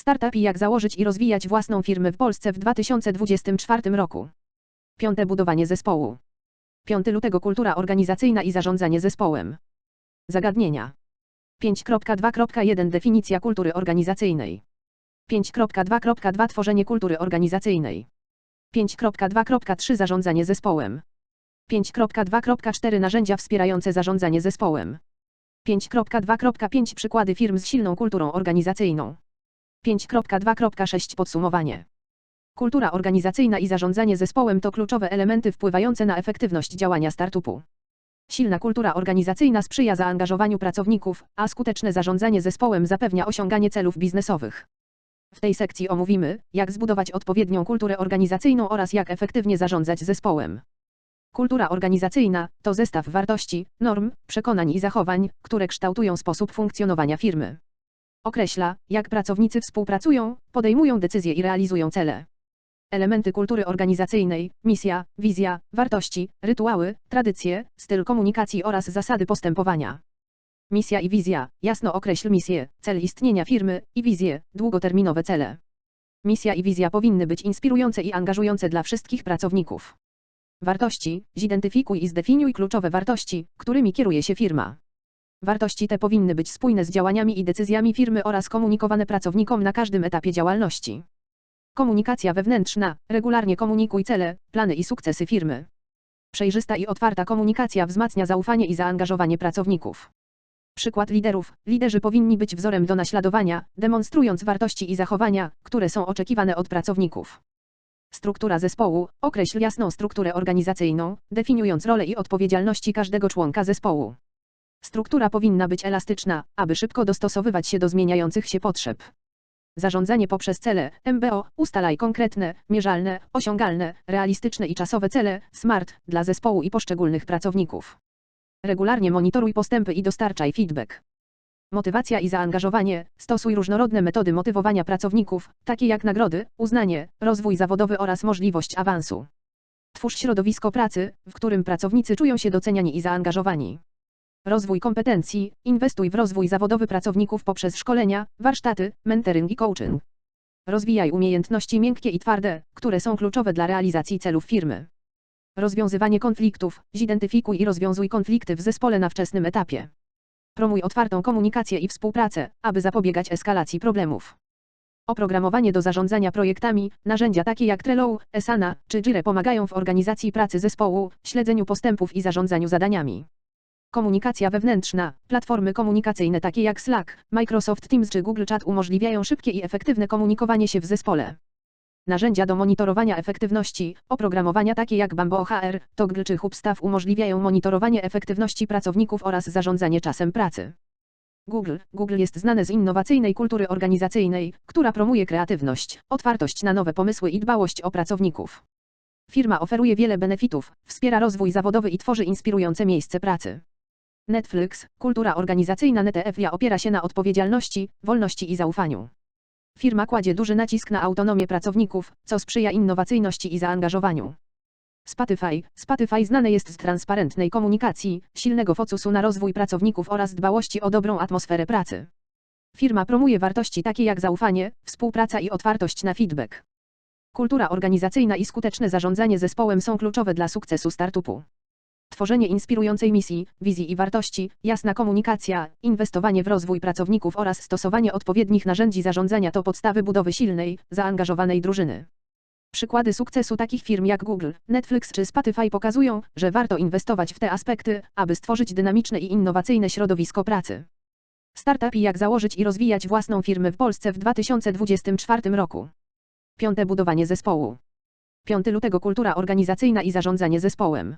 Startup i jak założyć i rozwijać własną firmę w Polsce w 2024 roku. Piąte budowanie zespołu. 5 lutego kultura organizacyjna i zarządzanie zespołem. Zagadnienia. 5.2.1 Definicja kultury organizacyjnej. 5.2.2 Tworzenie kultury organizacyjnej. 5.2.3 Zarządzanie zespołem. 5.2.4 Narzędzia wspierające zarządzanie zespołem. 5.2.5 Przykłady firm z silną kulturą organizacyjną. 5.2.6 Podsumowanie. Kultura organizacyjna i zarządzanie zespołem to kluczowe elementy wpływające na efektywność działania startupu. Silna kultura organizacyjna sprzyja zaangażowaniu pracowników, a skuteczne zarządzanie zespołem zapewnia osiąganie celów biznesowych. W tej sekcji omówimy, jak zbudować odpowiednią kulturę organizacyjną oraz jak efektywnie zarządzać zespołem. Kultura organizacyjna to zestaw wartości, norm, przekonań i zachowań, które kształtują sposób funkcjonowania firmy. Określa, jak pracownicy współpracują, podejmują decyzje i realizują cele. Elementy kultury organizacyjnej, misja, wizja, wartości, rytuały, tradycje, styl komunikacji oraz zasady postępowania. Misja i wizja. Jasno określ misję, cel istnienia firmy i wizję, długoterminowe cele. Misja i wizja powinny być inspirujące i angażujące dla wszystkich pracowników. Wartości. Zidentyfikuj i zdefiniuj kluczowe wartości, którymi kieruje się firma. Wartości te powinny być spójne z działaniami i decyzjami firmy oraz komunikowane pracownikom na każdym etapie działalności. Komunikacja wewnętrzna. Regularnie komunikuj cele, plany i sukcesy firmy. Przejrzysta i otwarta komunikacja wzmacnia zaufanie i zaangażowanie pracowników. Przykład liderów. Liderzy powinni być wzorem do naśladowania, demonstrując wartości i zachowania, które są oczekiwane od pracowników. Struktura zespołu. Określ jasną strukturę organizacyjną, definiując role i odpowiedzialności każdego członka zespołu. Struktura powinna być elastyczna, aby szybko dostosowywać się do zmieniających się potrzeb. Zarządzanie poprzez cele, MBO, ustalaj konkretne, mierzalne, osiągalne, realistyczne i czasowe cele, SMART, dla zespołu i poszczególnych pracowników. Regularnie monitoruj postępy i dostarczaj feedback. Motywacja i zaangażowanie. Stosuj różnorodne metody motywowania pracowników, takie jak nagrody, uznanie, rozwój zawodowy oraz możliwość awansu. Twórz środowisko pracy, w którym pracownicy czują się doceniani i zaangażowani. Rozwój kompetencji. Inwestuj w rozwój zawodowy pracowników poprzez szkolenia, warsztaty, mentoring i coaching. Rozwijaj umiejętności miękkie i twarde, które są kluczowe dla realizacji celów firmy. Rozwiązywanie konfliktów. Zidentyfikuj i rozwiązuj konflikty w zespole na wczesnym etapie. Promuj otwartą komunikację i współpracę, aby zapobiegać eskalacji problemów. Oprogramowanie do zarządzania projektami, narzędzia takie jak Trello, Asana czy Jira pomagają w organizacji pracy zespołu, śledzeniu postępów i zarządzaniu zadaniami. Komunikacja wewnętrzna. Platformy komunikacyjne takie jak Slack, Microsoft Teams czy Google Chat umożliwiają szybkie i efektywne komunikowanie się w zespole. Narzędzia do monitorowania efektywności, oprogramowania takie jak Bamboo HR, Toggle czy Hubstaff umożliwiają monitorowanie efektywności pracowników oraz zarządzanie czasem pracy. Google. Google jest znane z innowacyjnej kultury organizacyjnej, która promuje kreatywność, otwartość na nowe pomysły i dbałość o pracowników. Firma oferuje wiele benefitów, wspiera rozwój zawodowy i tworzy inspirujące miejsce pracy. Netflix. Kultura organizacyjna NTF opiera się na odpowiedzialności, wolności i zaufaniu. Firma kładzie duży nacisk na autonomię pracowników, co sprzyja innowacyjności i zaangażowaniu. Spotify. Spotify znane jest z transparentnej komunikacji, silnego focusu na rozwój pracowników oraz dbałości o dobrą atmosferę pracy. Firma promuje wartości takie jak zaufanie, współpraca i otwartość na feedback. Kultura organizacyjna i skuteczne zarządzanie zespołem są kluczowe dla sukcesu startupu. Tworzenie inspirującej misji, wizji i wartości, jasna komunikacja, inwestowanie w rozwój pracowników oraz stosowanie odpowiednich narzędzi zarządzania to podstawy budowy silnej, zaangażowanej drużyny. Przykłady sukcesu takich firm jak Google, Netflix czy Spotify pokazują, że warto inwestować w te aspekty, aby stworzyć dynamiczne i innowacyjne środowisko pracy. Startup i jak założyć i rozwijać własną firmę w Polsce w 2024 roku. Piąte budowanie zespołu. 5 lutego kultura organizacyjna i zarządzanie zespołem.